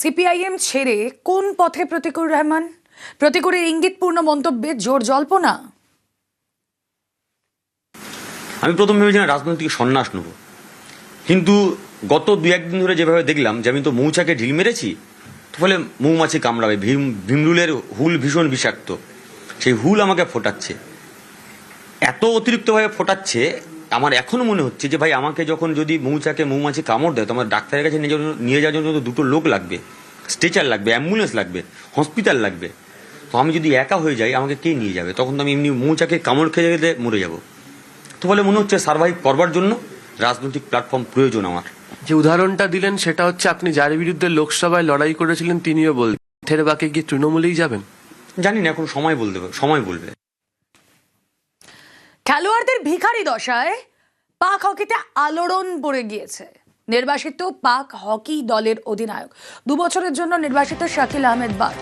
CPIM ছেড়ে কোন পথে প্রতিকুর রহমান? প্রতিকুরের ইঙ্গিতপূর্ণ মন্তব্যে জোর জল্পনা। আমি প্রথম ভেবেছিলাম রাজনৈতিক সন্ন্যাস নেব। কিন্তু গত দু একদিন ধরে যেভাবে দেখলাম যে আমি তো মৌচাকে ঢিল মেরেছি, তো ফলে মৌমাছি কামড়াবে, ভীম, ভীমরুলের হুল ভীষণ বিষাক্ত। সেই হুল আমাকে ফোটাচ্ছে। এত অতিরিক্তভাবে ফোটাচ্ছে আমার এখনও মনে হচ্ছে যে ভাই আমাকে যখন যদি মৌচাকে মৌমাছি কামড় দেয় তো আমার ডাক্তারের কাছে নিয়ে যাওয়ার জন্য- নিয়ে যাওয়ার জন্য তো দুটো লোক লাগবে। স্ট্রেচার লাগবে অ্যাম্বুলেন্স লাগবে হসপিটাল লাগবে। তো আমি যদি একা হয়ে যাই আমাকে কে নিয়ে যাবে? তখন তো আমি এমনি মৌচাকে কামড় খেয়ে গেলে মরে যাব। তো বলে মনে হচ্ছে সার্ভাইভ করবার জন্য রাজনৈতিক প্ল্যাটফর্ম প্রয়োজন আমার। যে উদাহরণটা দিলেন সেটা হচ্ছে আপনি যার বিরুদ্ধে লোকসভায় লড়াই করেছিলেন তিনিও বলতেন। বাকি কি তৃণমূলেই যাবেন? জানি না এখন সময় বলতে সময় বলবে। খেলোয়াড়দের ভিখারি দশায় পাক হকিতে আলোড়ন পড়ে গিয়েছে। নির্বাসিত পাক হকি দলের অধিনায়ক। দু বছরের জন্য নির্বাসিত শাকিল আহমেদ বাগ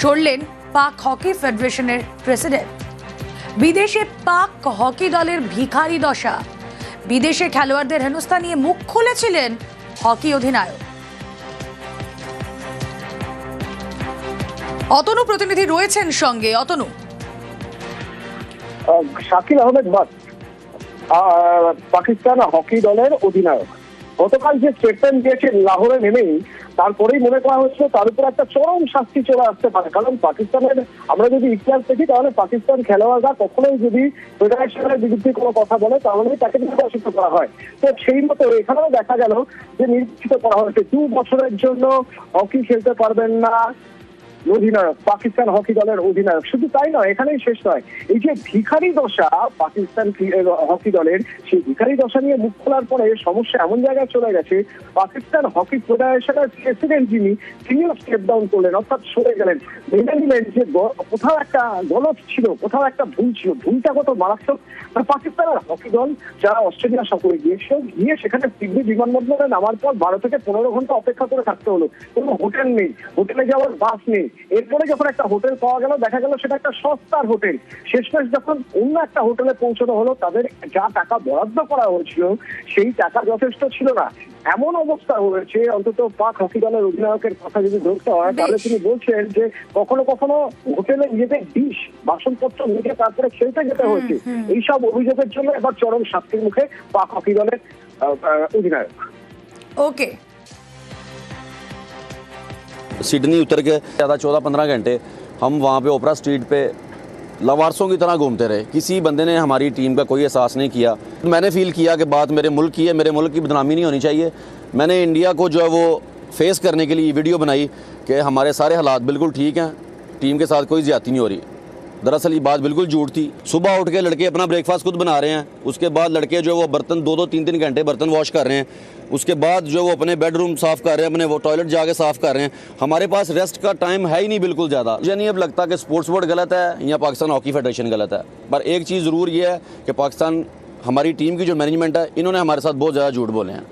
সরলেন পাক হকি ফেডারেশনের প্রেসিডেন্ট। বিদেশে পাক হকি দলের ভিখারি দশা। বিদেশে খেলোয়াড়দের হেনস্থা নিয়ে মুখ খুলেছিলেন হকি অধিনায়ক। অতনু প্রতিনিধি রয়েছেন সঙ্গে। অতনু শাকিল আহমেদ বাট পাকিস্তান হকি দলের অধিনায়ক। গতকাল যে স্টেটমেন্ট দিয়েছেন লাহোরে নেমেই, তারপরেই মনে করা হচ্ছে তার উপর একটা চরম শাস্তি চলে আসতে পারে। কারণ পাকিস্তানের, আমরা যদি ইতিহাস দেখি, তাহলে পাকিস্তান খেলোয়াড়রা কখনোই যদি ফেডারেশনের বিরুদ্ধে কোনো কথা বলে তাহলে তাকে নির্বাচিত করা হয়। তো সেই মতো এখানেও দেখা গেল যে নির্বাচিত করা হয়েছে। দু বছরের জন্য হকি খেলতে পারবেন না। অধিনায়ক, পাকিস্তান হকি দলের অধিনায়ক। শুধু তাই নয়, এখানেই শেষ নয়। এই যে ভিখারি দশা পাকিস্তান হকি দলের, সেই ভিখারি দশা নিয়ে মুখ খোলার পরে সমস্যা এমন জায়গায় চলে গেছে, পাকিস্তান হকি ফেডারেশনের প্রেসিডেন্ট যিনি, তিনিও স্টেপ ডাউন করলেন, অর্থাৎ সরে গেলেন। মেনে নিলেন যে কোথাও একটা গলত ছিল, কোথাও একটা ভুল ছিল, ভুলটা কত মারাত্মক। পাকিস্তানের হকি দল যারা অস্ট্রেলিয়া সফরে গিয়েছিল, গিয়ে সেখানে সিডনি বিমানবন্দরে নামার পর বারো থেকে পনেরো ঘণ্টা অপেক্ষা করে থাকতে হলো। কোনো হোটেল নেই, হোটেলে যাওয়ার বাস নেই এরপরে যখন একটা হোটেল পাওয়া গেল দেখা গেল সেটা একটা সস্তার হোটেল। শেষমেশ যখন অন্য একটা হোটেলে পৌঁছানো হলো তাদের যা টাকা বরাদ্দ করা হয়েছিল সেই টাকা যথেষ্ট ছিল না। এমন অবস্থা হয়েছে অন্তত পাক হকি দলের অধিনায়কের কথা যদি ধরতে হয় তাহলে তিনি বলছেন যে কখনো কখনো হোটেলে নিজেদের ডিশ বাসনপত্র নিয়ে তারপরে খেলতে যেতে হয়েছে। এইসব অভিযোগের জন্য এবার চরম শাস্তির মুখে পাক হকি দলের অধিনায়ক। ওকে। सिडनी उतर के ज़्यादा चौदह पंद्रह घंटे हम वहाँ पर ओपरा स्ट्रीट पर लवारसों की तरह घूमते रहे। किसी बंदे ने हमारी टीम का कोई एहसास नहीं किया। मैंने फील किया कि बात मेरे मुल्क की है, मेरे मुल्क की बदनामी नहीं होनी चाहिए। मैंने इंडिया को जो है वो फेस करने के लिए वीडियो बनाई कि हमारे सारे हालात बिल्कुल ठीक हैं। टीम के साथ कोई ज़्यादा नहीं हो रही। दरअसल ये बात बिल्कुल झूठ थी। सुबह उठ के लड़के अपना ब्रेकफास्ट खुद बना रहे हैं। उसके बाद लड़के जो वो बर्तन, दो दो, तीन तीन घंटे बर्तन वॉश कर रहे हैं। उसके बाद जो वो अपने बेडरूम साफ़ कर रहे हैं, अपने वो टॉयलेट जाके साफ़ कर रहे हैं। हमारे पास रेस्ट का टाइम है ही नहीं बिल्कुल ज़्यादा। मुझे नहीं अब लगता कि स्पोर्ट्स बोर्ड गलत है या पाकिस्तान हॉकी फेडरेशन गलत है। पर एक चीज़ ज़रूर ये है कि पाकिस्तान हमारी टीम की जो मैनेजमेंट है, इन्होंने हमारे साथ बहुत ज़्यादा झूठ बोले हैं।